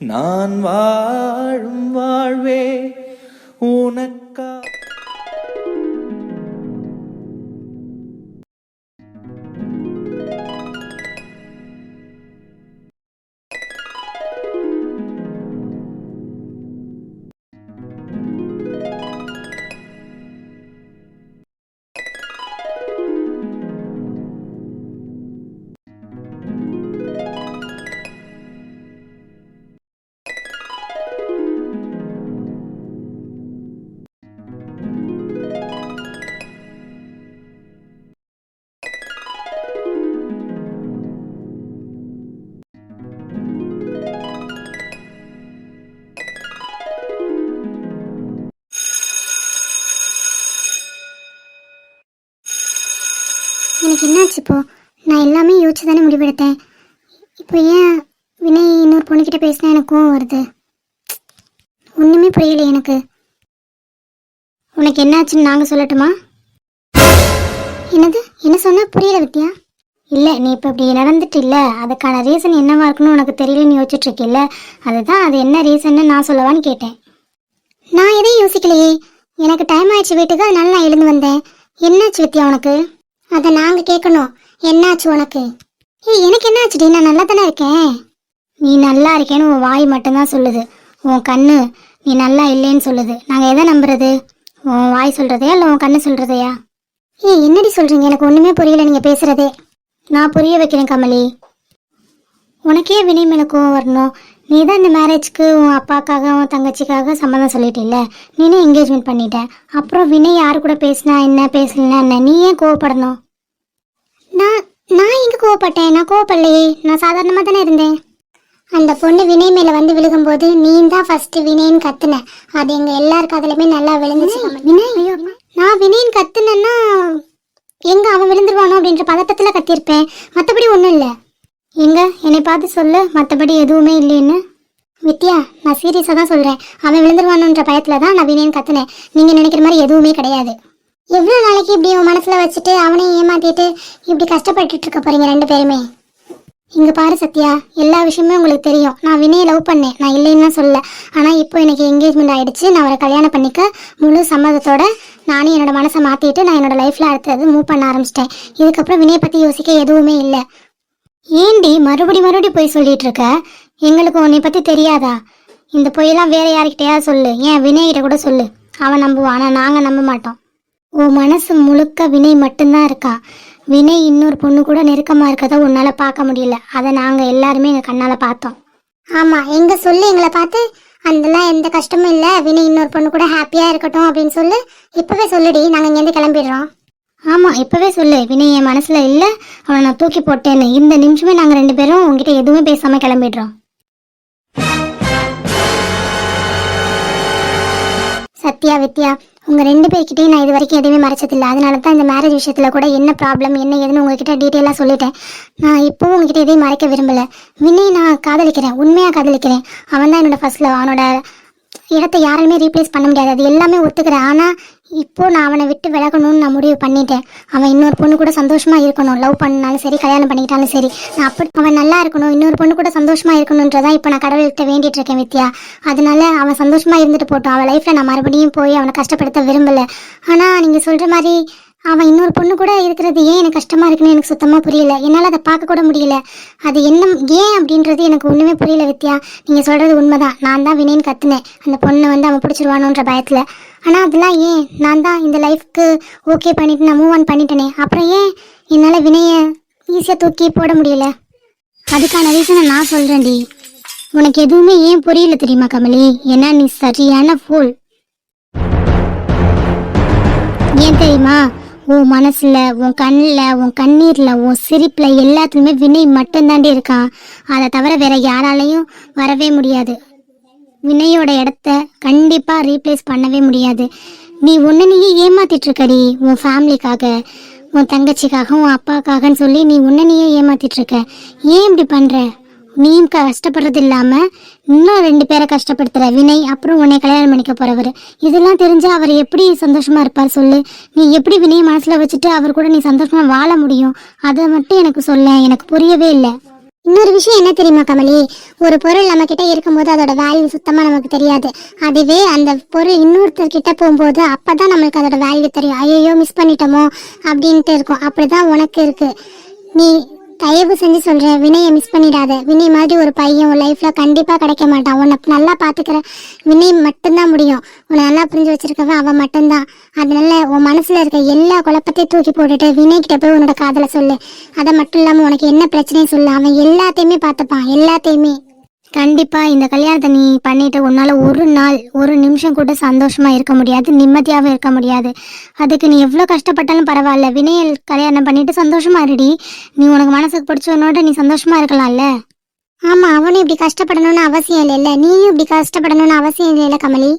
நான் வாழும் வாழ்வே உனக்கு என்னாச்சு இப்போ? நான் எல்லாமே யோசிச்சு தானே முடிவெடுத்தேன். இப்போ ஏன் வினய் இன்னொரு பொண்ணுக்கிட்ட பேசினா எனக்கு கோவம் வருது? ஒன்றுமே புரியல எனக்கு. உனக்கு என்னாச்சுன்னு நாங்கள் சொல்லட்டுமா? என்னது? என்ன சொன்னால் புரியல வித்யா? இல்லை நீ இப்போ இப்படி நடந்துட்டு இல்லை. அதுக்கான ரீசன் என்னவா இருக்குன்னு உனக்கு தெரியலன்னு யோசிச்சுட்ருக்கில்ல அதுதான் அது என்ன ரீசன்னு நான் சொல்லவான்னு கேட்டேன். நான் எதையும் யோசிக்கலையே. எனக்கு டைம் ஆயிடுச்சு வீட்டுக்கு அதனால நான் எழுந்து வந்தேன். என்னாச்சு வித்யா உனக்கு? அதை நாங்கள் கேட்கணும் என்னாச்சு உனக்கு? ஏய் எனக்கு என்னாச்சுடி நான் நல்லா தானே இருக்கேன். நீ நல்லா இருக்கேன்னு உன் வாய் மட்டும்தான் சொல்லுது. உன் கண்ணு நீ நல்லா இல்லைன்னு சொல்லுது. நாங்கள் எதை நம்புறது? உன் வாய் சொல்றதையா இல்லை உன் கண்ணு சொல்றதையா? ஏய் என்னடி சொல்றீங்க? எனக்கு ஒன்றுமே புரியல நீங்கள் பேசுறதே. நான் புரிய வைக்கிறேன் கமலி. உனக்கே வினை மேல கோவம் வரணும். நீ தான் இந்த மேரேஜ்க்கு உன் அப்பாக்காக உன் தங்கச்சிக்காக சம்மதம் சொல்லிட்டில்ல? நீனே என்கேஜ்மெண்ட் பண்ணிட்ட. அப்புறம் வினை யாரு கூட பேசினா என்ன பேசலனா என்ன? நீ ஏன் கோவப்படணும்? நான் நான் எங்க கோவப்பட்டேன்? நான் கோவப்படலையே. நான் சாதாரணமாக தானே இருந்தேன். அந்த பொண்ணு வினை மேல வந்து விழுகும்போது நீ தான் ஃபர்ஸ்ட் வினய்னு கத்துன. அது எங்க எல்லார் காதலுமே நல்லா விழுந்துச்சு. வினய்? நான் வினய்னு கத்துனேன்னா எங்க அவன் விழுந்துருவானோ அப்படின்ற பதட்டத்துல கத்தியிருப்பேன். மற்றபடி ஒன்றும் இல்லை. எங்க? என்னை பார்த்து சொல்லு. மற்றபடி எதுவுமே இல்லைன்னு. வித்யா நான் சீரியஸாக தான் சொல்கிறேன் அவன் விழுந்துருவானுன்ற பயத்தில் தான் நான் வினயன் கத்துனேன். நீங்கள் நினைக்கிற மாதிரி எதுவுமே கிடையாது. எவ்வளோ நாளைக்கு இப்படி உன் மனசில் வச்சுட்டு அவனையும் ஏமாத்திட்டு இப்படி கஷ்டப்பட்டுட்டு இருக்க போறீங்க ரெண்டு பேருமே? இங்கே பாரு சத்யா எல்லா விஷயமுமே உங்களுக்கு தெரியும். நான் வினயை லவ் பண்ணேன். நான் இல்லைன்னு தான் சொல்ல ஆனால் இப்போ எனக்கு என்கேஜ்மெண்ட் ஆயிடுச்சு. நான் அவரை கல்யாணம் பண்ணிக்க முழு சம்மதத்தோட நானே என்னோட மனசை மாற்றிட்டு நான் என்னோட லைஃப்பில் அடுத்தது மூவ் பண்ண ஆரம்பிச்சிட்டேன். இதுக்கப்புறம் வினயை பற்றி யோசிக்க எதுவுமே இல்லை. ஏண்டி மறுபடி மறுபடி போய் சொல்லிட்டு இருக்க எங்களுக்கு உன்னை பத்தி தெரியாதா? இந்த பொய்யெல்லாம் வேற யார்கிட்டயாவது சொல்லு? ஏன் வினய்கிட்ட கூட சொல்லு. அவன் நம்புவான். ஆனா நாங்க நம்ப மாட்டோம். உன் மனசு முழுக்க வினை மட்டும்தான் இருக்கா? வினய் இன்னொரு பொண்ணு கூட நெருக்கமா இருக்கதை உன்னால பார்க்க முடியல. அதை நாங்க எல்லாருமே எங்க கண்ணால பார்த்தோம். ஆமா எங்க சொல்லு எங்களை பார்த்து. அதெல்லாம் எந்த கஷ்டமும் இல்லை. வினய் இன்னொரு பொண்ணு கூட ஹாப்பியா இருக்கட்டும் அப்படின்னு சொல்லு. இப்பவே சொல்லுடி. நாங்க இங்கேருந்து கிளம்பிடுறோம். ஆமா இப்பவே சொல்லு. வினய் என் மனசுல இல்ல. அவனை நான் தூக்கி போட்டேன்னு. இந்த நிமிஷமே நாங்க ரெண்டு பேரும் உங்ககிட்ட எதுவுமே பேசாம கிளம்பிடுறோம். சத்யா வித்யா உங்க ரெண்டு பேர்கிட்டையும் நான் இது வரைக்கும் எதுவுமே மறைச்சதில்ல. அதனால தான் இந்த மேரேஜ் விஷயத்துல கூட என்ன ப்ராப்ளம் என்ன ஏதுன்னு உங்ககிட்ட டீட்டெயிலாக சொல்லிட்டேன். நான் இப்போவும் உங்ககிட்ட எதையும் மறைக்க விரும்பல. வினய் நான் காதலிக்கிறேன். உண்மையா காதலிக்கிறேன். அவன் தான் என்னோட ஃபர்ஸ்ட் லவ் அவனோட இடத்த யாருமே ரீப்ளேஸ் பண்ண முடியாது. அது எல்லாமே ஒத்துக்கிறேன். ஆனா இப்போ நான் அவனை விட்டு விலகணும்னு நான் முடிவு பண்ணிட்டேன். அவன் இன்னொரு பொண்ணு கூட சந்தோஷமா இருக்கணும். லவ் பண்ணாலும் சரி கல்யாணம் பண்ணிக்கிட்டாலும் சரி. நான் அப்படி அவன் நல்லா இருக்கணும். இன்னொரு பொண்ணு கூட சந்தோஷமா இருக்கணுன்றதான் இப்போ நான் கடவுள்கிட்ட வேண்டிட்டு இருக்கேன் வித்யா. அதனால அவன் சந்தோஷமா இருந்துட்டு போட்டோம் அவன் லைஃப்ல நான் மறுபடியும் போய் அவனை கஷ்டப்படுத்த விரும்பல. ஆனா நீங்க சொல்ற மாதிரி அவன் இன்னொரு பொண்ணு கூட இருக்கிறது ஏன் எனக்கு கஷ்டமா இருக்குன்னு எனக்கு சுத்தமா புரியல. என்னால அதை பார்க்க கூட முடியல. அது என்ன ஏன் அப்படின்றது எனக்கு ஒண்ணுமே புரியல வித்யா. நீங்க சொல்றது உண்மைதான். நான் தான் வினயன் கத்துனேன். அந்த பொண்ணை வந்து அவன் பிடிச்சிருவானோன்ற பயத்துல. ஆனா அதெல்லாம் ஏன்? நான் தான் இந்த லைஃப்க்கு ஓகே பண்ணிட்டு நான் மூவ் ஆன் பண்ணிட்டேனே. அப்புறம் ஏன் என்னால வினையை ஈஸியா தூக்கி போட முடியல? அதுக்கான ரீசனை நான் சொல்றேன்டி உனக்கு எதுவுமே ஏன் புரியல தெரியுமா கமலி? ஏன்னா நீ சரியான ஃபோல் ஏன் தெரியுமா? உன் மனசுல உன் கண்ணில் உன் கண்ணீர்ல உன் சிரிப்புல எல்லாத்துலயுமே வினய் மட்டும்தாண்டி இருக்கான். அதை தவிர வேற யாராலையும் வரவே முடியாது. வினையோட இடத்த கண்டிப்பா ரீப்ளேஸ் பண்ணவே முடியாது. நீ ஒன்று நீயே ஏமாத்திட்டு இருக்கடி உன் ஃபேமிலிக்காக உன் தங்கச்சிக்காக உன் அப்பாக்காகன்னு சொல்லி நீ உன்னை நீயே ஏமாத்திட்டு இருக்க ஏன் இப்படி பண்ற? நீயும் கஷ்டப்படுறது இல்லாமல் இன்னும் ரெண்டு பேரை கஷ்டப்படுத்துகிற வினை அப்புறம் உன்னை கல்யாணம் பண்ணிக்க போகிறவர் இதெல்லாம் தெரிஞ்சு அவர் எப்படி சந்தோஷமாக இருப்பார் சொல்லு. நீ எப்படி வினையை மனசில் வச்சுட்டு அவர் கூட நீ சந்தோஷமாக வாழ முடியும்? அதை மட்டும் எனக்கு சொல்ல. எனக்கு புரியவே இல்லை. இன்னொரு விஷயம் என்ன தெரியுமா கமலி? ஒரு பொருள் நம்ம கிட்ட இருக்கும்போது அதோட வேல்யூ சுத்தமாக நமக்கு தெரியாது. அதுவே அந்த பொருள் இன்னொருத்தர் கிட்ட போகும்போது அப்பதான் நம்மளுக்கு அதோட வேல்யூ தெரியும். ஐயோ மிஸ் பண்ணிட்டோமோ அப்படின்ட்டு இருக்கும். அப்படி தான் உனக்கு இருக்குது நீ தயவு செஞ்சு சொல்கிறேன் வினையை மிஸ் பண்ணிடாத. வினய் மாதிரி ஒரு பையன் உன் லைஃப்பில் கண்டிப்பாக கிடைக்க மாட்டான். உன்னை நல்லா பார்த்துக்கிற வினய் மட்டும்தான் முடியும். உன்னை நல்லா புரிஞ்சு வச்சுருக்கவன் அவன் மட்டும்தான். அதனால உன் மனசில் இருக்க எல்லா குழப்பத்தையும் தூக்கி போட்டுட்டு வினய்கிட்ட போய் உன்னோட காதலை சொல்லு. அதை மட்டும் இல்லாமல் உனக்கு என்ன பிரச்சனையும் சொல்லு. அவன் எல்லாத்தையுமே பார்த்துப்பான். எல்லாத்தையுமே. கண்டிப்பா இந்த கல்யாணத்தை நீ பண்ணிட்டு உன்னால ஒரு நாள் ஒரு நிமிஷம் கூட சந்தோஷமா இருக்க முடியாது நிம்மதியாகவும் இருக்க முடியாது. அதுக்கு நீ எவ்வளோ கஷ்டப்பட்டாலும் பரவாயில்ல. வினயல் கல்யாணம் பண்ணிட்டு சந்தோஷமா இருடி. நீ உனக்கு மனசுக்கு பிடிச்சவனோட நீ சந்தோஷமா இருக்கலாம்ல? ஆமா அவனும் இப்படி கஷ்டப்படணும்னு அவசியம் இல்லைல்ல. நீயும் இப்படி கஷ்டப்படணும்னு அவசியம் இல்லை கமலி.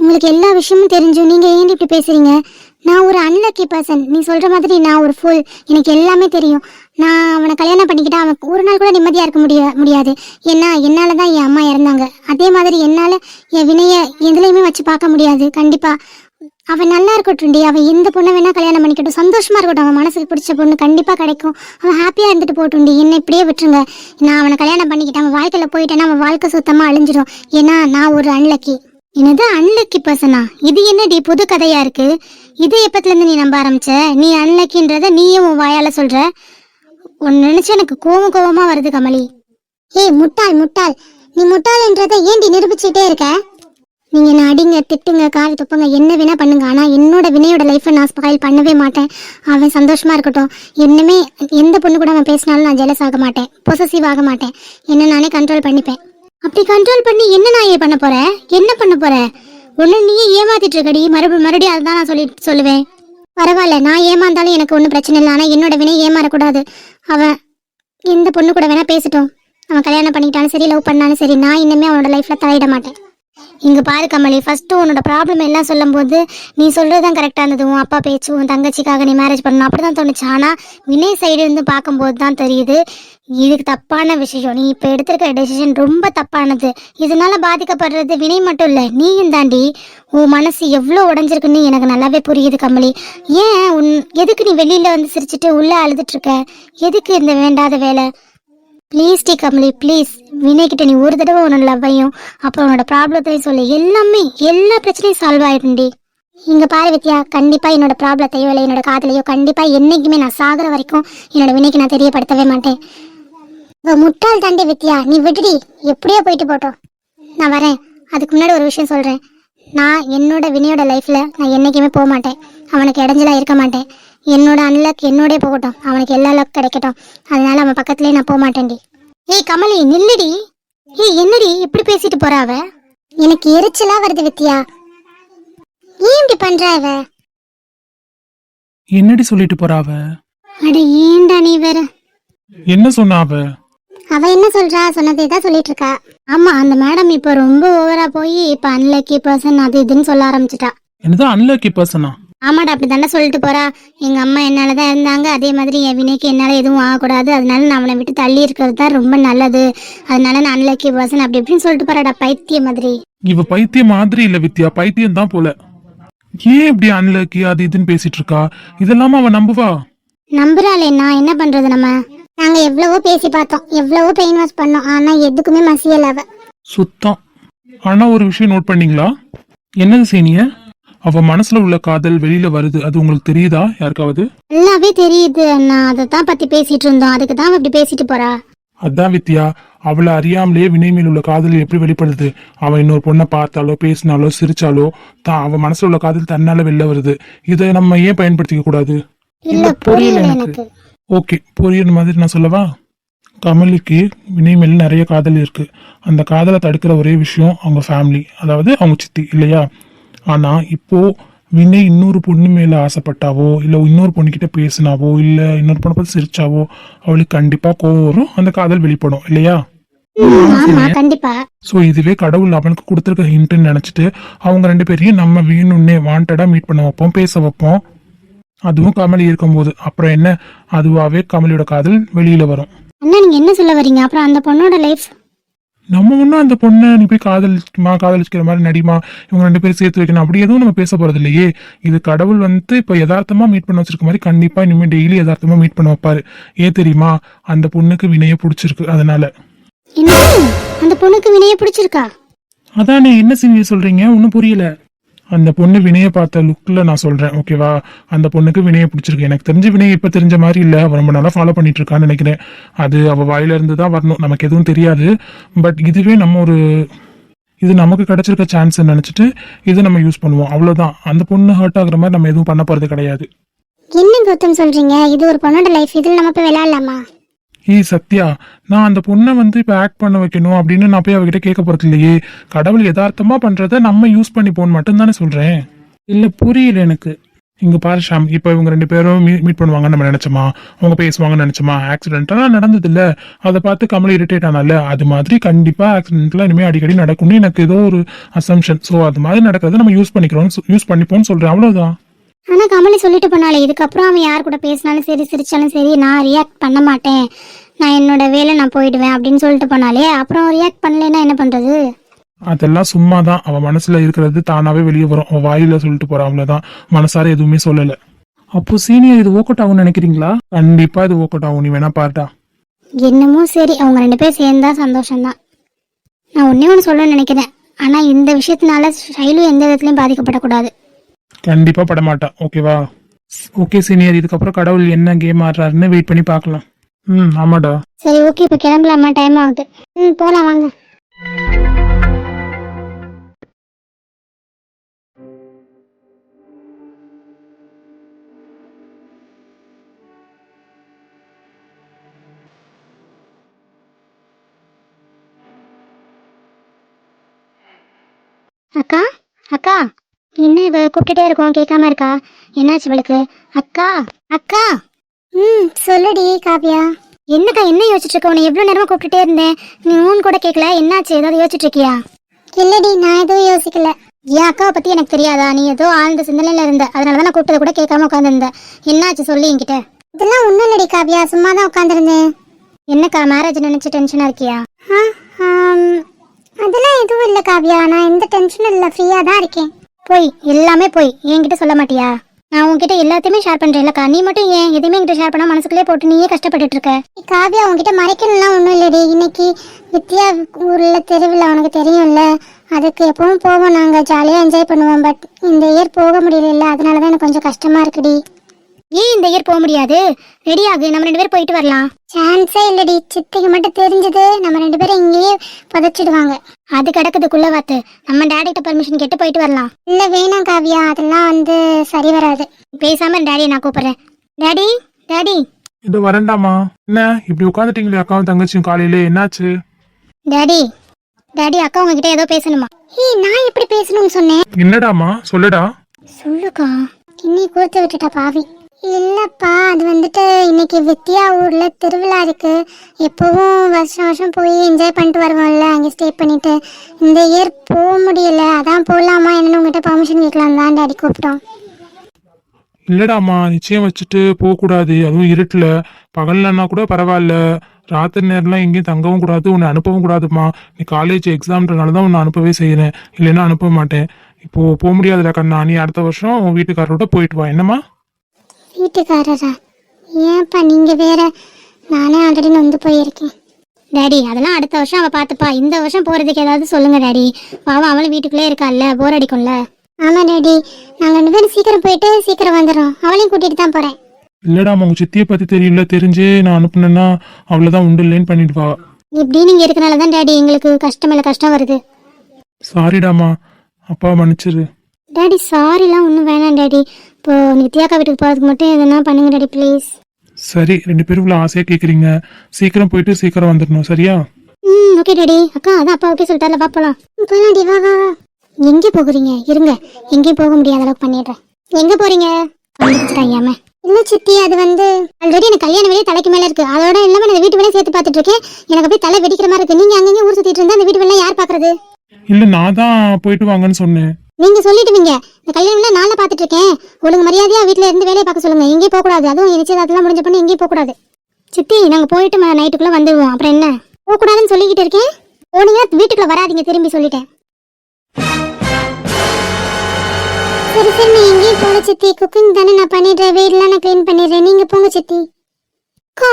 உங்களுக்கு எல்லா விஷயமும் தெரிஞ்சும். நீங்க ஏன் இப்படி பேசுறீங்க? நான் ஒரு அன்லக்கி பர்சன் நீ சொல்ற மாதிரி நான் ஒரு ஃபுல் எனக்கு எல்லாமே தெரியும். நான் அவனை கல்யாணம் பண்ணிக்கிட்டா அவன் ஒரு நாள் கூட நிம்மதியாக இருக்க முடிய முடியாது. ஏன்னா என்னால் தான் என் அம்மா இறந்தாங்க. அதே மாதிரி என்னால் என் வினையை எதுலையுமே வச்சு பார்க்க முடியாது. கண்டிப்பாக அவன் நல்லா இருக்கட்டும்டி அவன் எந்த பொண்ணை வேணால் கல்யாணம் பண்ணிக்கட்டும். சந்தோஷமா இருக்கட்டும். அவன் மனசுக்கு பிடிச்ச பொண்ணு கண்டிப்பாக கிடைக்கும். அவன் ஹாப்பியாக இருந்துட்டு போட்டும்டி என்னை இப்படியே விட்டுருங்க. நான் அவனை கல்யாணம் பண்ணிக்கிட்டேன். அவன் வாழ்க்கையில் போயிட்டேன்னா அவன் வாழ்க்கை சுத்தமாக அழிஞ்சிடும் ஏன்னா நான் ஒரு அன்லக்கி என்னது அன்லக்கி பர்சனா இது என்னடி புது கதையா இருக்கு? இது எப்பத்துல இருந்து நீ நம்ப ஆரம்பிச்ச? நீ அன்லக்கின்றத நீயும் உன் வாயால் சொல்கிற உன்னை நினைச்சு எனக்கு கோவம் கோவமா வருது கமலி. ஏய் முட்டாள் முட்டாள். நீ முட்டாள்ன்றத ஏண்டி நிரூபிச்சுட்டே இருக்க? நீங்க என்ன அடிங்க திட்டுங்க கால் துப்புங்க என்ன வேணா பண்ணுங்க. ஆனா என்னோட வினையோட லைஃப்பை நான் ஸ்பாயில் பண்ணவே மாட்டேன். அவன் சந்தோஷமா இருக்கட்டும். என்னமே எந்த பொண்ணு கூட அவன் பேசினாலும் நான் ஜெலஸ் ஆக மாட்டேன். பொசசிவ் ஆக மாட்டேன். என்ன நானே கண்ட்ரோல் பண்ணிப்பேன். அப்படி கண்ட்ரோல் பண்ணி என்ன நான் ஏன் பண்ண போறேன்? என்ன பண்ண போற ஒன்னு நீயே ஏமாத்திட்டு இருக்கடி. மறுபடியும் மறுபடியும் அதுதான் நான் சொல்லி சொல்லுவேன். பரவாயில்ல நான் ஏமாந்தாலும் எனக்கு ஒன்றும் பிரச்சனை இல்லை. ஆனால் என்னோட வினை ஏமாறக்கூடாது. அவன் எந்த பொண்ணு கூட வேணால் பேசிட்டோம். அவன் கல்யாணம் பண்ணிக்கிட்டாலும் சரி லவ் பண்ணாலும் சரி நான் இன்னுமே அவனோட லைஃப்பில் தலையிட மாட்டேன். இங்க பாரு கமலி ஃபர்ஸ்ட் உன்னோட ப்ராப்ளம் எல்லாம் சொல்லும்போது நீ சொல்கிறது தான் கரெக்டா இருந்தது. உன் அப்பா பேச்சு உன் தங்கச்சிக்காக நீ மேரேஜ் பண்ணணும். அப்படிதான் தோணுச்சு. ஆனா வினய் சைடு இருந்து பார்க்கும்போது தான் தெரியுது இதுக்கு தப்பான விஷயம். நீ இப்ப எடுத்திருக்கிற டெசிஷன் ரொம்ப தப்பானது. இதனால பாதிக்கப்படுறது வினை மட்டும் இல்ல நீயும் தாண்டி. உன் மனசு எவ்வளோ உடஞ்சிருக்குன்னு எனக்கு நல்லாவே புரியுது கமலி. ஏன் உன் எதுக்கு நீ வெளியில வந்து சிரிச்சிட்டு உள்ள அழுதுட்டு இருக்க? எதுக்கு இந்த வேண்டாத வேலை? ப்ளீஸ் டி கமலி ப்ளீஸ் வினய்கிட்ட நீ ஒரு தடவை உன்னோட லவ்வையும் அப்புறம் உன்னோட ப்ராப்ளத்தையும் சொல்லி. எல்லாமே எல்லா பிரச்சனையும் சால்வ் ஆயிடும்டி இங்க பாரு வித்யா கண்டிப்பா என்னோட ப்ராப்ளத்தையோ இல்லை என்னோட காதலையோ கண்டிப்பா என்னைக்குமே நான் சாகுற வரைக்கும் என்னோட வினைக்கு நான் தெரியப்படுத்தவே மாட்டேன். முட்டாள் தாண்டி வித்யா நீ விடுடி. எப்படியோ போயிட்டு போட்டோம் நான் வரேன். அதுக்கு முன்னாடி ஒரு விஷயம் சொல்றேன். நான் என்னோட வினையோட லைஃப்ல நான் என்னைக்குமே போக மாட்டேன். அவனுக்கு இடைஞ்சலா இருக்க மாட்டேன். என்னோட அன்லக் என்னோடய போகட்டும். அவனுக்கு எல்லா லக் கிடைக்கட்டும். அதனால அவன் பக்கத்துலேயே நான் போக மாட்டேன்டி. ஏய் கமலி நில்லுடி. ஏய் என்னடி இப்படி பேசிட்டு போறா அவ? எனக்கு எரிச்சலா வருது வித்யா. ஏன் இப்படி பண்றா அவ? என்னடி சொல்லிட்டு போறா அவ? அட ஏன்டா நீ வேற? என்ன சொன்னா அவ? அவ என்ன சொல்றா? சொன்னதே தான் சொல்லிட்டு இருக்கா. ஆமா அந்த மேடம் இப்ப ரொம்ப ஓவரா போய் இப்ப அன்லக்கி பர்சன் அது இதுன்னு சொல்ல ஆரம்பிச்சிட்டா. என்னது அன்லக்கி பர்சனா ஆமாடா அப்படி தானே சொல்லிட்டு போறா. எங்க அம்மா என்னால தான் இருந்தாங்க. அதே மாதிரி என் வினைக்கு என்னால எதுவும் ஆகக்கூடாது. அதனால நான் அவனை விட்டு தள்ளி இருக்கிறது தான் ரொம்ப நல்லது. அதனால நான் அன்லக்கி பர்சன் அப்படி இப்படின்னு சொல்லிட்டு போறாடா பைத்திய மாதிரி. இவ பைத்தியம் மாதிரி இல்ல வித்யா பைத்தியம் தான் போல. ஏன் இப்படி அன்லக்கி அது இதுன்னு பேசிட்டு இருக்கா? இதெல்லாம அவ நம்புவா? நம்புறாளே நான் என்ன பண்றது நம்ம? நாங்க எவ்வளவோ பேசி பார்த்தோம். எவ்வளவோ பெயின் வாஷ் பண்ணோம். ஆனா எதுக்குமே மசியல அவ. சுத்தம். ஆனா ஒரு விஷயம் நோட் பண்ணீங்களா? என்னது சீனிய? அவ மனசுல உள்ள காதல் வெளியில வருது அது உங்களுக்கு தெரியுதா? யாருக்காவது? நல்லாவே தெரியுது நான் அதை தான் பத்தி பேசிட்டு இருந்தோம். அதுக்கு தான் அவ இப்படி பேசிட்டு போறா. அதான் வித்யா. அவளை அறியாமலே வினை மேல் உள்ள காதல் எப்படி வெளிப்படுது? அவன் இன்னொரு பொண்ணை பார்த்தாலோ பேசினாலோ சிரிச்சாலோ தான் அவன் மனசுல உள்ள காதல் தன்னால வெளில வருது. இதை நம்ம ஏன் பயன்படுத்திக்க கூடாது? இல்ல புரியல எனக்கு. ஓகே புரியுற மாதிரி நான் சொல்லவா? கமலிக்கு வினய் மேல நிறைய காதல் இருக்கு. அந்த காதலை தடுக்கிற ஒரே விஷயம் அவங்க ஃபேமிலி அதாவது அவங்க சித்தி இல்லையா? ஆனா இப்போ வினய் இன்னொரு பொண்ணு மேல ஆசைப்பட்டாவோ இல்ல இன்னொரு பொண்ணுகிட்ட பேசினாவோ இல்ல இன்னொரு பொண்ணை பார்த்து சிரிச்சாவோ அவளுக்கு கண்டிப்பா கோவம் வரும் அந்த காதல் வெளிப்படும் இல்லையா? ஸோ இதுவே கடவுள் அவனுக்கு கொடுத்துருக்க ஹிண்ட்னு நினச்சிட்டு அவங்க ரெண்டு பேரையும் நம்ம வேணும்னே வாண்டடாக மீட் பண்ண வைப்போம் பேச வைப்போம். அதுவும் கமலி இருக்கும்போது. அப்புறம் என்ன? அதுவாகவே கமலியோட காதல் வெளியில வரும். அண்ணா நீங்க என்ன சொல்ல வரீங்க? அப்புறம் அந்த பொண்ணோட லைஃப் நம்ம ஒன்றும் அந்த பொண்ணை நீ போய் காதலிக்குமா காதலிக்கிற மாதிரி நடிமா? இவங்க ரெண்டு பேரும் சேர்த்து வைக்கணும். அப்படி எதுவும் நம்ம பேச போறது இல்லையே. இது கடவுள் வந்து இப்போ யதார்த்தமா மீட் பண்ண வச்சிருக்க மாதிரி கண்டிப்பா இனிமேல் டெய்லி யதார்த்தமா மீட் பண்ண வைப்பாரு. ஏன் தெரியுமா? அந்த பொண்ணுக்கு வினைய பிடிச்சிருக்கு. அதனால. அந்த பொண்ணுக்கு வினைய பிடிச்சிருக்கா? அதானே என்ன சீனியர் சொல்றீங்க? ஒன்றும் புரியல. அந்த பொண்ணு வினையை பார்த்த லுக்கில் நான் சொல்கிறேன் ஓகேவா அந்த பொண்ணுக்கு வினையை பிடிச்சிருக்கு. எனக்கு தெரிஞ்ச வினைய இப்போ தெரிஞ்ச மாதிரி இல்லை. அவள் ரொம்ப நல்லா ஃபாலோ பண்ணிட்டு இருக்கான்னு நினைக்கிறேன். அது அவள் வாயிலிருந்து தான் வரணும். நமக்கு எதுவும் தெரியாது. பட் இதுவே நம்ம ஒரு இது நமக்கு கிடைச்சிருக்க சான்ஸ் நினச்சிட்டு இதை நம்ம யூஸ் பண்ணுவோம். அவ்வளோதான் அந்த பொண்ணு ஹர்ட் ஆகுற மாதிரி நம்ம எதுவும் பண்ண போகிறது கிடையாது. என்ன கௌதம் சொல்றீங்க? இது ஒரு பொண்ணோட லைஃப் இதில் நம்ம போய் விளையாடலாமா? ஏய் சத்யா நான் அந்த பொண்ணை வந்து இப்போ ஆக்ட் பண்ண வைக்கணும் அப்படின்னு நான் போய் அவகிட்ட கேட்க போறது இல்லையே. கடவுள் யதார்த்தமாக பண்ணுறத நம்ம யூஸ் பண்ணி போன்னு மட்டும்தானே சொல்கிறேன் இல்லை புரியல எனக்கு. இங்கே பாரு ஷாம் இப்போ இவங்க ரெண்டு பேரும் மீட் பண்ணுவாங்கன்னு நம்ம நினைச்சோமா? அவங்க பேசுவாங்கன்னு நினைச்சோமா? ஆக்சிடென்ட்லாம் நடந்ததில்ல. அதை பார்த்து கமலை இரிட்டேட் ஆனால அது மாதிரி கண்டிப்பாக ஆக்சிடென்ட்லாம் இனிமேல் அடிக்கடி நடக்கும்னு எனக்கு ஏதோ ஒரு அசம்ஷன் ஸோ அது மாதிரி நடக்கிறத நம்ம யூஸ் பண்ணிக்கிறோம் யூஸ் பண்ணிப்போம்னு சொல்கிறேன் அவ்வளோதான் ஆனா கமலி சொல்லிட்டு போனாலே இதுக்கப்புறம் அவன் யார் கூட பேசினாலும் சரி சிரிச்சாலும் சரி நான் ரியாக்ட் பண்ண மாட்டேன். நான் என்னோட வேலை நான் போயிடுவேன் அப்படின்னு சொல்லிட்டு போனாலே அப்புறம் ரியாக்ட் பண்ணலைன்னா என்ன பண்றது? அதெல்லாம் சும்மா தான் அவ மனசுல இருக்கிறது தானாவே வெளியே வரும். அவ வாயில சொல்லிட்டு போறா அவ்வளவுதான். மனசார எதுவுமே சொல்லல. அப்போ சீனியர் இது ஓக்கட் ஆகும் நினைக்கிறீங்களா? கண்டிப்பா இது ஓக்கட் ஆகும். நீ வேணா பாருடா. என்னமோ சரி அவங்க ரெண்டு பேரும் சேர்ந்தா சந்தோஷம்தான். நான் ஒன்னே ஒன்று சொல்ல நினைக்கிறேன். ஆனா இந்த விஷயத்தினால ஷைலு எந்த விதத்துலயும் பாதிக்கப்படக்கூடாது. கண்டிப்பா படமாட்டான் ஓகேவா ஓகே சீனியர் இதுக்கப்புறம் கடவுள் என்ன கேம் ஆடுறாருன்னு வெயிட் பண்ணி பார்க்கலாம். ம் ஆமாடா. சரி ஓகே இப்போ கிளம்பலாமா? டைம் ஆகுது. ம் போலாம் வாங்க. அக்கா அக்கா. என்ன இவ கூப்பிட்டுட்டே இருக்கோம்? கேட்காம இருக்கா? என்னாச்சு இவளுக்கு? அக்கா? அக்கா? ம் சொல்லுடி காவ்யா. என்னக்கா என்ன யோசிச்சுட்டு இருக்க உன்னை எவ்வளவு நேரமா கூப்பிட்டுட்டே இருந்தேன். நீ ஊன் கூட கேட்கல. என்னாச்சு? ஏதாவது யோசிச்சுட்டு இருக்கியா இல்லடி நான் எதுவும் யோசிக்கல. என் அக்காவை பத்தி எனக்கு தெரியாதா? நீ ஏதோ ஆழ்ந்த சிந்தனையில இருந்த. அதனாலதான் நான் கூப்பிட்டத கூட கேட்காம உட்காந்துருந்தேன் என்னாச்சு சொல்லி என்கிட்ட. இதெல்லாம் ஒண்ணும் இல்லடி காவ்யா. சும்மா தான் உட்காந்துருந்தேன் என்னக்கா மேரேஜ் நினைச்சு டென்ஷனா இருக்கியா? அதெல்லாம் எதுவும் இல்லை காவ்யா. நான் எந்த டென்ஷனும் இல்லை. ஃப்ரீயா தான் இருக்கேன். போய் எல்லாமே போய். என்கிட்ட சொல்ல மாட்டியா? நான் உன்கிட்ட எல்லாத்தையுமே ஷேர் பண்றேன்லக்கா நீ மட்டும் ஏன் எதுவுமே என்கிட்ட ஷேர் பண்ணா மனசுக்குள்ளே போட்டு நீயே கஷ்டப்பட்டுட்டு இருக்க? காவியா உன்கிட்ட மறைக்கணும்லாம் ஒன்றும் இல்லடி. இன்னைக்கு வித்யா ஊர்ல தெருவில் உனக்கு தெரியும்ல. அதுக்கு எப்பவும் போவோம் நாங்கள் ஜாலியாக என்ஜாய் பண்ணுவோம். பட் இந்த இயர் போக முடியல அதனால தான் எனக்கு கொஞ்சம் கஷ்டமா இருக்குடி. ஏன் இந்த இயர் போக முடியாது? ரெடி ஆகு நம்ம ரெண்டு பேரும் போயிட்டு வரலாம். சான்ஸே இல்லடி. சித்திக்கு மட்டும் தெரிஞ்சது நம்ம ரெண்டு பேரும் இங்கேயே புதைச்சிடுவாங்க. அது கிடக்குதுக்குள்ள வாத்து நம்ம டேடிட்ட பர்மிஷன் கேட்டு போயிட்டு வரலாம். இல்ல வேணாம் காவியா. அதெல்லாம் வந்து சரி வராது. பேசாம டேடியை நான் கூப்பிடுறேன். டேடி டேடி இது வரண்டாமா என்ன இப்படி உட்காந்துட்டீங்களே அக்காவும் தங்கச்சியும் காலையில? என்னாச்சு? டேடி டேடி அக்கா உங்ககிட்ட ஏதோ பேசணுமா? ஏய் நான் எப்படி பேசணும்னு சொன்னேன்? என்னடாமா? சொல்லுடா. சொல்லுக்கா. இன்னி கொடுத்து விட்டுட்டா பாவி. இல்லப்பா அது வந்துட்டு இன்னைக்கு வித்யா ஊர்ல திருவிழா இருக்கு. எப்பவும் வருஷம் வருஷம் போய் என்ஜாய் பண்ணிட்டு வருவோம்ல அங்கே ஸ்டே பண்ணிட்டு. இந்த இயர் போக முடியல அதான் போகலாமா என்னன்னு உங்ககிட்ட பர்மிஷன் கேட்கலாம் தான் டாடி கூப்பிட்டோம். இல்லடாமா நிச்சயம் வச்சுட்டு போகக்கூடாது அதுவும் இருட்டில். பகல்லன்னா கூட பரவாயில்ல. ராத்திரி நேரம்லாம் எங்கேயும் தங்கவும் கூடாது உன்னை அனுப்பவும் கூடாதுமா. நீ காலேஜ் எக்ஸாம்ன்றனால தான் உன்னை அனுப்பவே செய்கிறேன் இல்லைன்னா அனுப்ப மாட்டேன். இப்போது போக முடியாதுடா கண்ணா நீ அடுத்த வருஷம் உன் வீட்டுக்காரரோட போயிட்டு வா. என்னம்மா? வீட்டுக்காரரா? ஏன்ப்பா நீங்க வேற? நானே ஆல்ரெடி நொந்து போயிருக்கேன். டாடி அதெல்லாம் அடுத்த வருஷம் அவ பாத்துப்பா. இந்த வருஷம் போறதுக்கு ஏதாவது சொல்லுங்க டாடி. பாவம் அவளும் வீட்டுக்குள்ளே இருக்கால்ல போர் அடிக்கும்ல. ஆமா டாடி. நாங்க ரெண்டு பேரும் சீக்கிரம் போயிட்டு சீக்கிரம் வந்துடுறோம். அவளையும் கூட்டிட்டு தான் போறேன். இல்லடாமா உங்க சித்தியை பற்றி தெரியல. தெரிஞ்சு நான் அனுப்புனேன்னா அவ்வளோதான் உண்டு இல்லைன்னு பண்ணிடுவா. இப்படி நீங்க இருக்கனால தான் டாடி எங்களுக்கு கஷ்டம் இல்ல கஷ்டம் வருது. சாரிடாமா அப்பா மன்னிச்சிரு. டாடி சாரிலாம் ஒன்றும் வேணாம் டாடி இப்போ நித்யாக்கா வீட்டுக்கு போகிறதுக்கு மட்டும் எதனா பண்ணுங்க டாடி ப்ளீஸ் சரி ரெண்டு பேரும் இவ்வளோ ஆசையாக கேட்குறீங்க சீக்கிரம் போயிட்டு சீக்கிரம் வந்துடணும் சரியா? ம் ஓகே டாடி அக்கா அதான் அப்பா ஓகே சொல்லிட்டால வா போலாம். போலாம் டி வா வா வா. எங்கே போகிறீங்க? இருங்க. எங்கேயும் போக முடியாத அளவுக்கு பண்ணிடுறேன். எங்க போறீங்க? வந்துருச்சுட்டாங்க இல்ல சித்தி அது வந்து ஆல்ரெடி எனக்கு கல்யாண வேலையே தலைக்கு மேல இருக்கு. அதோட இல்லாம நான் வீட்டு வேலையும் சேர்த்து பார்த்துட்டு இருக்கேன். எனக்கு அப்படியே தலை வெடிக்கிற மாதிரி இருக்கு. நீங்க அங்கங்க ஊர் சுத்திட்டு இருந்தா அந்த வீட்டு வேலை யார் பாக்குறது இல்ல நான் தான் போயிட்டு வாங்கன்னு சொன்னேன். நீங்க சொல்லிட்டுவீங்க இந்த கல்யாணம் எல்லாம் நானும் பார்த்துட்டு இருக்கேன் ஒழுங்கு மரியாதையா வீட்டில் இருந்து வேலையை பார்க்க சொல்லுங்க. எங்கேயும் போக கூடாது அதுவும் நிச்சயதார்த்தம் முடிஞ்ச பண்ணி எங்கேயும் போக கூடாது சித்தி நாங்க போயிட்டு நைட்டுக்குள்ளே நைட்டுக்குள்ள வந்துடுவோம் அப்புறம் என்ன? போக கூடாதுன்னு சொல்லிக்கிட்டு இருக்கேன். போனீங்க வீட்டுக்குள்ள வராதீங்க. திரும்பி சொல்லிட்டேன். சரி சரி எங்கேயும் போல சித்தி. குக்கிங் தானே நான் பண்ணிடுறேன். வீடெல்லாம் நான் க்ளீன் பண்ணிடுறேன். நீங்க போங்க சித்தி. அக்கா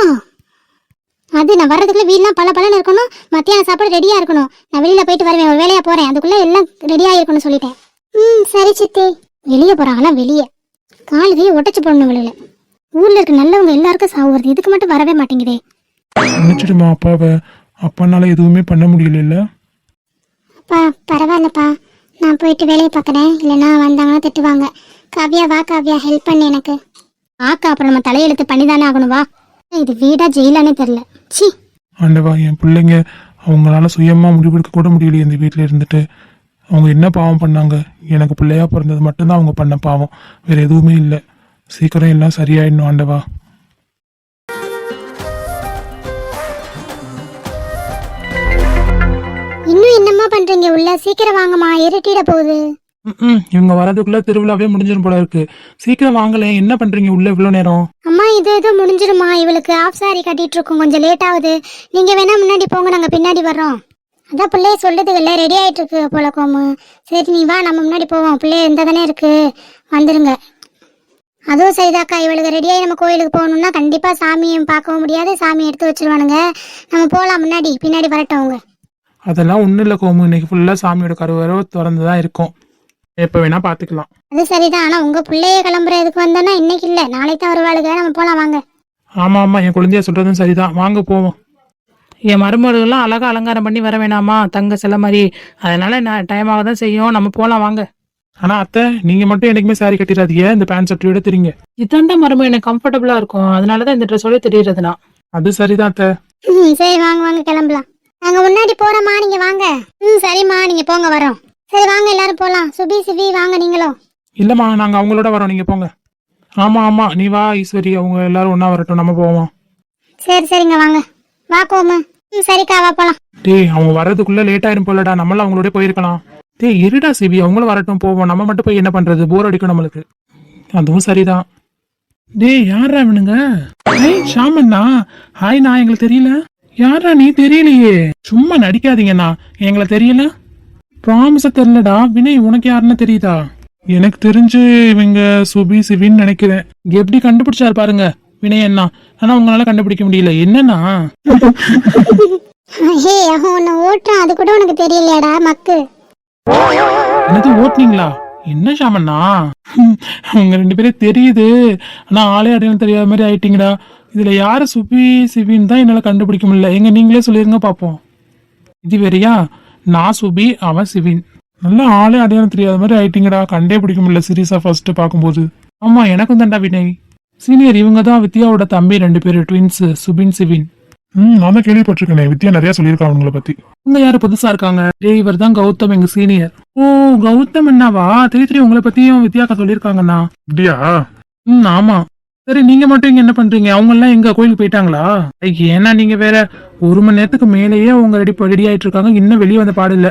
அது நான் வர்றதுக்குள்ள வீடெல்லாம் பல பலன்னு இருக்கணும். மத்தியானம் சாப்பாடு ரெடியா இருக்கணும். நான் வெளியில போயிட்டு வருவேன். ஒரு வேலையா போறேன். அதுக்குள்ள எல்லாம் ரெடியா இருக்கணும் சொல்லிட்டேன். ம் சரி சித்தி. வெளியே போறாங்களா வெளியே. கால் கையை ஒட்டச்சு போடணும் வெளியில ஊர்ல இருக்க நல்லவங்க எல்லாருக்கும் சாவு வருது. இதுக்கு மட்டும் வரவே மாட்டேங்குதே. நினைச்சிடுமா அப்பாவை. அப்பானால எதுவுமே பண்ண முடியல அப்பா பரவாயில்லப்பா. நான் போயிட்டு வேலையை பார்க்குறேன். இல்லைன்னா வந்தாங்கன்னா திட்டுவாங்க. காவ்யா வா காவ்யா. ஹெல்ப் பண்ணு எனக்கு. ஆக்கா அப்புறம் நம்ம தலையெழுத்து பண்ணி தானே ஆகணும். வா. இது வீடா ஜெயிலானே தெரில சி ஆண்டவா என் பிள்ளைங்க அவங்களால சுயமா முடிவெடுக்க கூட முடியலையே இந்த வீட்டில் இருந்துட்டு. அவங்க என்ன பாவம் பண்ணாங்க? எனக்கு பிள்ளையா பிறந்தது மட்டும்தான் அவங்க பண்ண பாவம். வேற எதுவுமே இல்லை. சீக்கிரம் எல்லாம் சரியாயிடணும் ஆண்டவா. இன்னும் என்னம்மா பண்றீங்க? உள்ள சீக்கிரம் வாங்கம்மா. இருட்டிட போகுது. ம் இவங்க வரதுக்குள்ள திருவிழாவே முடிஞ்சிடும் போல இருக்கு. சீக்கிரம் வாங்கல. என்ன பண்றீங்க உள்ள இவ்வளோ நேரம்? அம்மா இது இது முடிஞ்சிருமா இவளுக்கு ஆஃப் சாரி கட்டிட்டு இருக்கோம். கொஞ்சம் லேட் ஆகுது. நீங்க வேணா முன்னாடி போங்க. நாங்க பின்னாடி வர்றோம். அதான் பிள்ளைய சொல்றதுக்கு இல்லை ரெடி ஆயிட்டு இருக்கு போல கோமு. சரி நீ வா நம்ம முன்னாடி போவோம். பிள்ளைய இந்த தானே இருக்கு. வந்துருங்க. அதுவும் சரிதாக்கா இவளுக்கு ரெடியாகி நம்ம கோயிலுக்கு போகணும்னா கண்டிப்பா சாமியை பார்க்கவும் முடியாது சாமி எடுத்து வச்சிருவானுங்க. நம்ம போகலாம் முன்னாடி பின்னாடி வரட்டும் அவங்க. அதெல்லாம் ஒன்றும் இல்லை கோமு. இன்னைக்கு ஃபுல்லாக சாமியோட கருவரோ திறந்து தான் இருக்கும். எப்போ வேணா பார்த்துக்கலாம். அது சரிதான். ஆனா உங்க பிள்ளைய கிளம்புறதுக்கு வந்தோன்னா இன்னைக்கு இல்லை. நாளைக்கு தான் வருவாளுங்க நம்ம போலாம் வாங்க. ஆமா ஆமா. என் குழந்தைய சொல்றதும் சரிதான். வாங்க போவோம். என் மருமகளுக்கெல்லாம் அழகா அலங்காரம் பண்ணி வர வேணாமா? தங்க சில மாதிரி. அதனால நான் டைம் ஆக தான் செய்யும். நம்ம போலாம் வாங்க. ஆனா அத்தை நீங்க மட்டும் என்னைக்குமே சாரி கட்டிடாதீங்க. இந்த பேண்ட் ஷர்ட்டோட தெரியுங்க இதாண்டா மருமக எனக்கு கம்ஃபர்டபுளா இருக்கும். அதனாலதான் இந்த ட்ரெஸ்ஸோட தெரியறதுனா. அது சரிதான் அத்தை. ம் சரி வாங்க வாங்க கிளம்பலாம். நாங்க முன்னாடி போறோம்மா நீங்க வாங்க. ம் சரிம்மா நீங்க போங்க வரோம். சரி வாங்க எல்லாரும் போலாம். சுபி சிவி வாங்க நீங்களும் இல்லம்மா நாங்க அவங்களோட வரோம் நீங்க போங்க. ஆமா ஆமா நீ வா ஈஸ்வரி அவங்க எல்லாரும் ஒண்ணா வரட்டும். நம்ம போவோம்? சரி சரிங்க வாங்க. வா கோமு. சரிக்கா வா போலாம். டேய் அவங்க வர்றதுக்குள்ள லேட் ஆயிரும் போலடா. நம்மள அவங்களோட போயிருக்கலாம். டேய் இருடா சிவி அவங்களும் வரட்டும் போவோம். நம்ம மட்டும் போய் என்ன பண்றது? போர் அடிக்கும் நம்மளுக்கு. அதுவும் சரிதான். டேய் யாரா இவனுங்க? ஏய் ஷாமண்ணா. ஹாய் நான் எங்களுக்கு தெரியல. யாரா நீ? தெரியலையே. சும்மா நடிக்காதீங்கண்ணா. எங்களை தெரியல? ப்ராமிஸ தெரியலடா. வினய் உனக்கு யாருன்னு தெரியுதா? எனக்கு தெரிஞ்சு இவங்க சுபி சிவின்னு நினைக்கிறேன். எப்படி கண்டுபிடிச்சாரு பாருங்க. வினய் அண்ணா ஆனா உங்களால கண்டுபிடிக்க முடியல. என்னன்னா ஹே உன்னை ஓட்டுறான். அது கூட உனக்கு தெரியலையாடா மக்கு. என்னது ஓட்டுனீங்களா? என்ன ஷாமண்ணா? அவங்க ரெண்டு பேரும் தெரியுது. ஆனா ஆளே அடையாளம் தெரியாத மாதிரி ஆயிட்டீங்கடா. இதுல யாரு சுபி சிபின்னு தான் என்னால கண்டுபிடிக்க முடியல. எங்க நீங்களே சொல்லிருங்க பாப்போம். இது வேறயா? நான் சுபி அவன் சிவின் நல்லா ஆளே அடையாளம் தெரியாத மாதிரி ஆயிட்டீங்கடா. கண்டே பிடிக்க முடியல சீரியஸா ஃபர்ஸ்ட் பார்க்கும்போது. ஆமா எனக்கும் தான்டா வினய். சீனியர் இவங்க தான் வித்யாவோட தம்பி ரெண்டு பேரும் ட்வின்ஸ் சுபின் சிவின். ம் நான் தான் கேள்விப்பட்டிருக்கேன். வித்யா நிறைய சொல்லியிருக்காங்க அவங்கள பத்தி. இவங்க யாரு புதுசா இருக்காங்க? டேய் இவர் தான் கௌதம் எங்க சீனியர் ஓ கௌதம் என்னவா தெரிய தெரியும் உங்களை பத்தியும் வித்யாக்கா சொல்லியிருக்காங்கண்ணா. அப்படியா? ம் ஆமா. சரி நீங்க மட்டும் இங்க என்ன பண்றீங்க? அவங்க எல்லாம் எங்க கோயிலுக்கு போயிட்டாங்களா? ஏன்னா நீங்க வேற ஒரு மணி நேரத்துக்கு மேலேயே அவங்க ரெடி ரெடி ஆயிட்டு இருக்காங்க இன்னும் வெளியே வந்த பாடு இல்ல.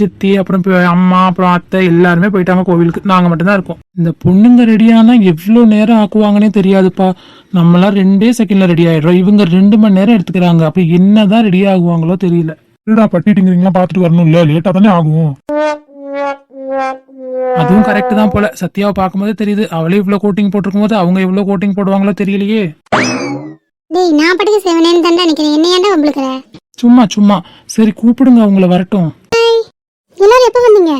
சித்தி அப்புறம் அம்மா அப்புறம் அத்தை எல்லாருமே போயிட்டாங்க கோவிலுக்கு. நாங்க மட்டும்தான் இருக்கோம். இந்த பொண்ணுங்க ரெடியானா எவ்வளவு நேரம் ஆக்குவாங்கன்னே தெரியாதுப்பா. நம்மளாம் ரெண்டே செகண்ட்ல ரெடி ஆயிடுறோம். இவங்க ரெண்டு மணி நேரம் எடுத்துக்கிறாங்க. அப்ப என்னதான் ரெடி ஆகுவாங்களோ தெரியல. இல்லடா பட்டிட்டுங்கிறீங்களா பாத்துட்டு வரணும்ல லேட்டா தானே ஆகும். அதுவும் கரெக்ட் தான் போல. சத்யாவை பார்க்கும்போது தெரியுது. அவளே இவ்வளவு கோட்டிங் போட்டிருக்கும் போது அவங்க எவ்வளவு கோட்டிங் போடுவாங்களோ தெரியலையே. டேய் நான் படிக்க செவனேன்னு தாண்டா நினைக்கிறேன் என்ன ஏன்டா உங்களுக்கு சும்மா சும்மா. சரி கூப்பிடுங்க. அவங்கள வரட்டும். எல்லாரும் எப்போ வந்தீங்க?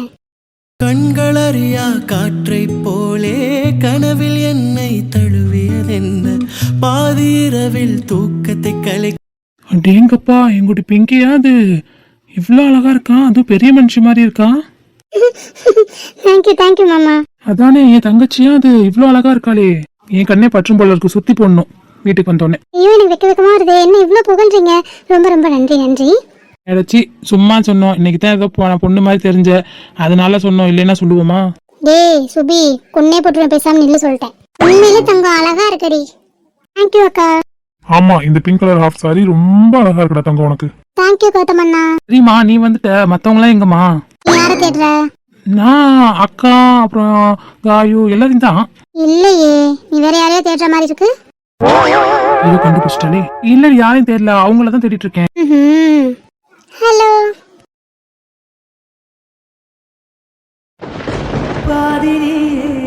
கண்களறியா காற்றைப் போலே கனவில் என்னை தழுவியதென்ன? பாதிரவில் தூக்கத்தை கலை அடேங்கப்பா எங்குடி பிங்கியா அது? இவ்வளோ அழகா இருக்கான் அதுவும் பெரிய மனுஷி மாதிரி இருக்கான் தேங்க்யூ தேங்க்யூ மாமா. அதானே என் தங்கச்சியா அது? இவ்வளோ அழகா இருக்காளே. என் கண்ணே பற்றும் போல இருக்கு சுத்தி போடணும். வீட்டுக்கு வந்தோடனே. ஐயோ எனக்கு வெக்க வெக்கமா வருது. என்ன இவ்வளோ புகழ்றீங்க? ரொம்ப ரொம்ப நன்றி நன்றி. எதாச்சி சும்மா சொன்னோம். இன்னைக்கு தான் ஏதோ போன பொண்ணு மாதிரி தெரிஞ்ச. அதனால சொன்னோம். இல்லைன்னா சொல்லுவோமா? டேய் சுபி கொன்னே போட்டுருவேன். பேசாம நில்லு சொல்லிட்டேன். உண்மையிலே தங்கம் அழகா இருக்குடி. தேங்க்யூ அக்கா. ஆமா இந்த பிங்க் கலர் ஹாஃப் சாரி ரொம்ப அழகா இருக்குடா தங்கம் உனக்கு. தேங்க்யூ கௌதமண்ணா. சரிம்மா நீ வந்துட்ட. மத்தவங்களாம் எங்கம்மா? நீ யாரை தேடுற? நான் அக்கா அப்புறம் காயு எல்லாரையும் தான். இல்லையே. நீ வேற யாரையோ தேடுற மாதிரி இருக்கு. ஐயோ கண்டுபிடிச்சிட்டாலே. இல்ல யாரையும் தெரியல அவங்கள தான் தேடிட்டு இருக்கேன். ஹலோ. பாதிரியே